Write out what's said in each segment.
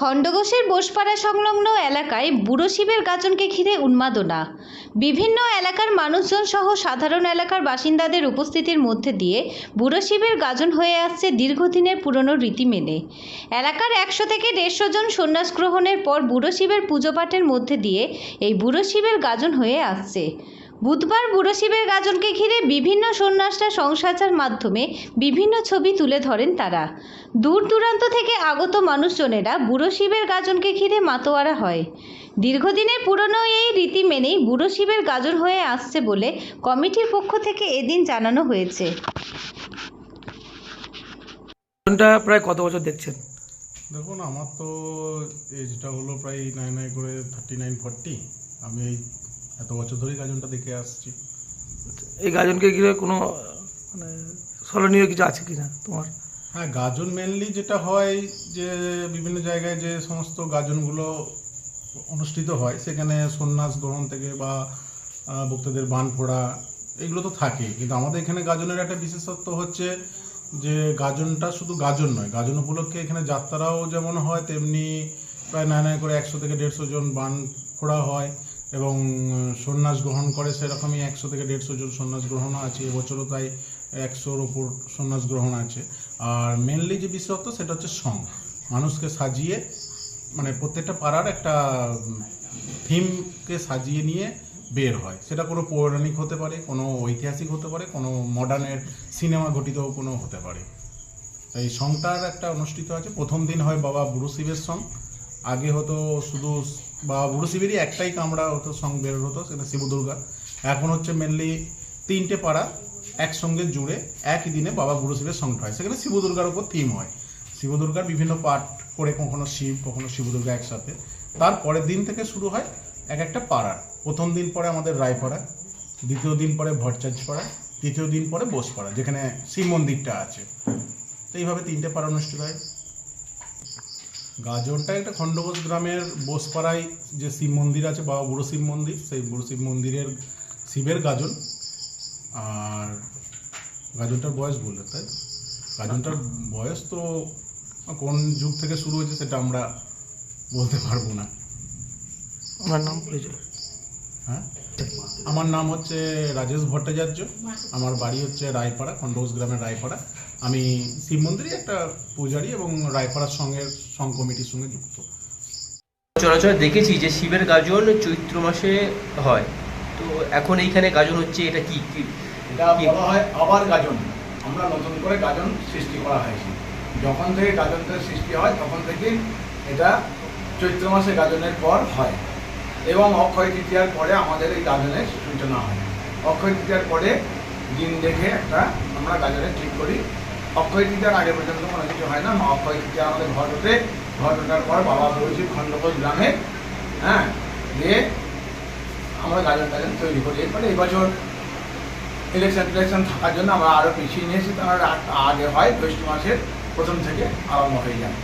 খণ্ডঘোষের বোসপাড়া সংলগ্ন এলাকায় বুড়ো শিবের গাজনকে ঘিরে উন্মাদনা। বিভিন্ন এলাকার মানুষজন সহ সাধারণ এলাকার বাসিন্দাদের উপস্থিতির মধ্যে দিয়ে বুড়ো শিবের গাজন হয়ে আসছে দীর্ঘদিনের পুরনো রীতি মেনে। এলাকার একশো থেকে দেড়শো জন সন্ন্যাস গ্রহণের পর বুড়ো শিবের পুজো পাঠের মধ্যে দিয়ে এই বুড়ো শিবের গাজন হয়ে আসছে। বুধবার বুড়ো শিবের গাজনকে ঘিরে বিভিন্ন সন্ন্যাসরা সংসাচার মাধ্যমে বিভিন্ন ছবি তুলে ধরেন তারা। দূর দূরান্ত থেকে আগত মানুষজনেরা বুড়ো শিবের গাজনকে ঘিরে মাতোয়ারা হয়। দীর্ঘদিনের পুরনো এই রীতি মেনেই বুড়ো শিবের গাজন হয়ে আসছে বলে কমিটির পক্ষ থেকে এদিন জানানো হয়েছে। প্রায় কত বছর দেখছেন? দেখুন আমার তো এজটা হলো প্রায় নাই নাই করে থার্টি নাইন ফর্টি আমি এই এত বছর ধরেই গাজনটা দেখে আসছি। এই গাজনকে ঘিরে কোনো মানে স্মরণীয় কিছু আছে কিনা তোমার? হ্যাঁ গাজন মেনলি যেটা হয় যে বিভিন্ন জায়গায় যে সমস্ত গাজনগুলো অনুষ্ঠিত হয় সেখানে সন্ন্যাস গ্রহণ থেকে বা ভক্তদের বান ফোড়া এগুলো তো থাকে। কিন্তু আমাদের এখানে গাজনের একটা বিশেষত্ব হচ্ছে যে গাজনটা শুধু গাজন নয়। গাজন উপলক্ষে এখানে যাত্রাও যেমন হয় তেমনি প্রায় নয় নয় করে একশো থেকে দেড়শো জন বান ফোড়া হয়। এবং সন্ন্যাস গ্রহণ করে সেরকমই একশো থেকে দেড়শো জন সন্ন্যাস গ্রহণও আছে, এবছরও তাই একশোর ওপর সন্ন্যাস গ্রহণ আছে। আর মেনলি যে বিশেষত্ব সেটা হচ্ছে সং মানুষকে সাজিয়ে মানে প্রত্যেকটা পাড়ার একটা থিমকে সাজিয়ে নিয়ে বের হয়। সেটা কোনো পৌরাণিক হতে পারে, কোনো ঐতিহাসিক হতে পারে, কোনো মডার্নের সিনেমা ঘটিত কোনো হতে পারে। এই সংটার একটা অনুষ্ঠিত আছে। প্রথম দিন হয় বাবা বুড়ো শিবের সং আগে হতো শুধু বাবা বুড়ো শিবেরই একটাই কামড়া হতো, সং বের হতো, সেটা শিব দুর্গা এখন হচ্ছে মেনলি তিনটে পাড়া একসঙ্গে জুড়ে একই দিনে বাবা বুড়ো শিবের সংটা হয়। সেখানে শিব দুর্গার উপর থিম হয়। শিব দুর্গার বিভিন্ন পাঠ করে কখনো শিব কখনো শিব দুর্গা একসাথে। তার পরের দিন থেকে শুরু হয় এক একটা পাড়ার প্রথম দিন পরে আমাদের রায়পাড়া, দ্বিতীয় দিন পরে ভট্টাচার্যপাড়া, তৃতীয় দিন পরে বোসপাড়া, যেখানে শিব মন্দিরটা আছে। তো এইভাবে তিনটে পাড়া অনুষ্ঠিত হয়। গাজনটা একটা খণ্ডঘোষ গ্রামের বোসপাড়ায় যে শিব মন্দির আছে, বাবা বুড়ো শিব মন্দির, সেই বুড়ো শিব মন্দিরের শিবের গাজন। আর গাজনটার বয়স বললে, তাই গাজনটার বয়স তো কোন যুগ থেকে শুরু হয়েছে সেটা আমরা বলতে পারব না। আমার নাম পরিচয়। হ্যাঁ? আমার নাম হচ্ছে রাজেশ ভট্টাচার্য। আমার বাড়ি হচ্ছে রায়পাড়া খণ্ডঘোষ গ্রামের রায়পাড়া। আমি শিব মন্দিরে একটা পূজারী এবং রায়পাড়ার সঙ্গে সং কমিটির সঙ্গে যুক্ত। চলাচল দেখেছি যে শিবের গাজন চৈত্র মাসে হয়। তো এখন এইখানে গাজন হচ্ছে এটা কি? কি? এটা বলা হয় আবার গাজন। আমরা নতুন করে গাজন সৃষ্টি করা হয়েছে। যখন থেকে গাজনটা সৃষ্টি হয় তখন থেকে এটা চৈত্র মাসে গাজনের পর হয়। এবং অক্ষয় তৃতীয়ার পরে আমাদের এই গাজনের সূচনা হয়। অক্ষয় তৃতীয়ার পরে দিন দেখে একটা আমরা গাজনের ঠিক করি। অক্ষয় তৃতীয়ার আগে পর্যন্ত কোনো কিছু হয় না। অক্ষয় তৃতীয়া আমাদের ঘর ওঠে ঘর ওঠার পর বাবা বলছি খণ্ডকোষ গ্রামে হ্যাঁ দিয়ে আমরা গাজন টাজন তৈরি করি। এরপরে এই বছর ইলেকশন টিলেকশন থাকার জন্য আমরা আরও পিছিয়ে নিয়েছি তার আগে হয় জ্যৈষ্ঠ মাসের প্রথম থেকে আরম্ভ হয়ে যায়।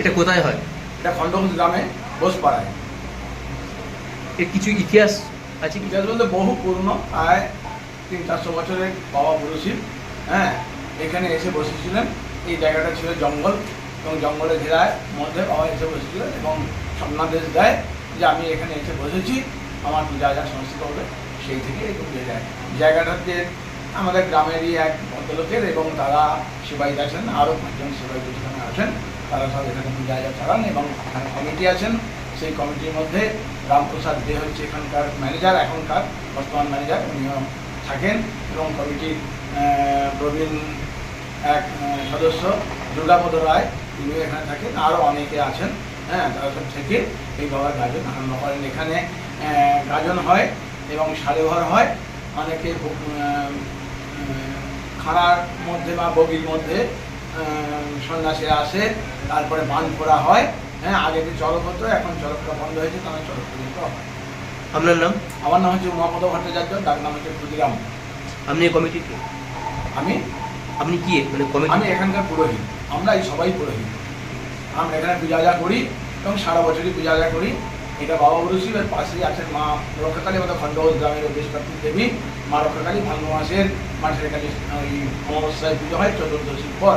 এটা কোথায় হয়? এটা খণ্ডঘোষ গ্রামে বসপাড়ায় এর কিছু ইতিহাস আছে ইতিহাস বলতে বহু পুরনো, প্রায় তিন, চারশো বছরের বাবা বুড়োশিব হ্যাঁ? এখানে এসে বসেছিলেন। এই জায়গাটা ছিল জঙ্গল এবং জঙ্গলের ঘেরায় মধ্যে বাবা এসে বসেছিলেন এবং স্বপ্নাদেশ দেয় যে আমি এখানে এসে বসেছি, আমার যা যা সংস্কৃত হবে সেই থেকে এরকম যায়। জায়গাটাতে আমাদের গ্রামেরই এক ভদ্রলোকের এবং তারা সেবাইত আছেন, আরও পাঁচজন সেবাইত এখানে আছেন। তারা সব এখানে পূজা যা চালান এবং কমিটি আছেন। সেই কমিটির মধ্যে রামপ্রসাদ দে হচ্ছে এখানকার ম্যানেজার, এখনকার বর্তমান ম্যানেজার। উনিও থাকেন এবং কমিটির প্রবীণ এক সদস্য দুর্গাপদ রায়, তিনিও এখানে থাকেন। আরও অনেকে আছেন হ্যাঁ তারা সব থেকে এই বাবার গাজন আরম্ভ করেন। এখানে গাজন হয় এবং সারেঘর হয়। অনেকে খাড়ার মধ্যে বা বগির মধ্যে সন্ন্যাসীরা আসে। তারপরে বান ফোড়া হয়। হ্যাঁ আগে যে চড়ক হতো এখন চড়কটা বন্ধ হয়েছে তাহলে চড়ক হয় আপনার নাম? আমার নাম হচ্ছে উমাপদ ভট্টাচার্য ডাক নাম হচ্ছে ক্ষুদিরাম। আপনি এই কমিটির কে? আমি? আপনি কি? মানে কমিটি? আমি এখানকার পুরোহিত। আমরা এই সবাই পুরোহিত। আমরা এখানে পূজা যা করি এবং সারা বছরই পূজা যা করি। এটা বাবা বুরুশিবের পাশেই আছেন মা রক্ষাকালী আমাদের খণ্ডঘোষ গ্রামের অধিষ্ঠাত্রী দেবী মা রক্ষাকালী ভাঙ্গ মাসের মাসের কালী ওই অমাবস্যায় পুজো হয় চতুর্দশীর পর।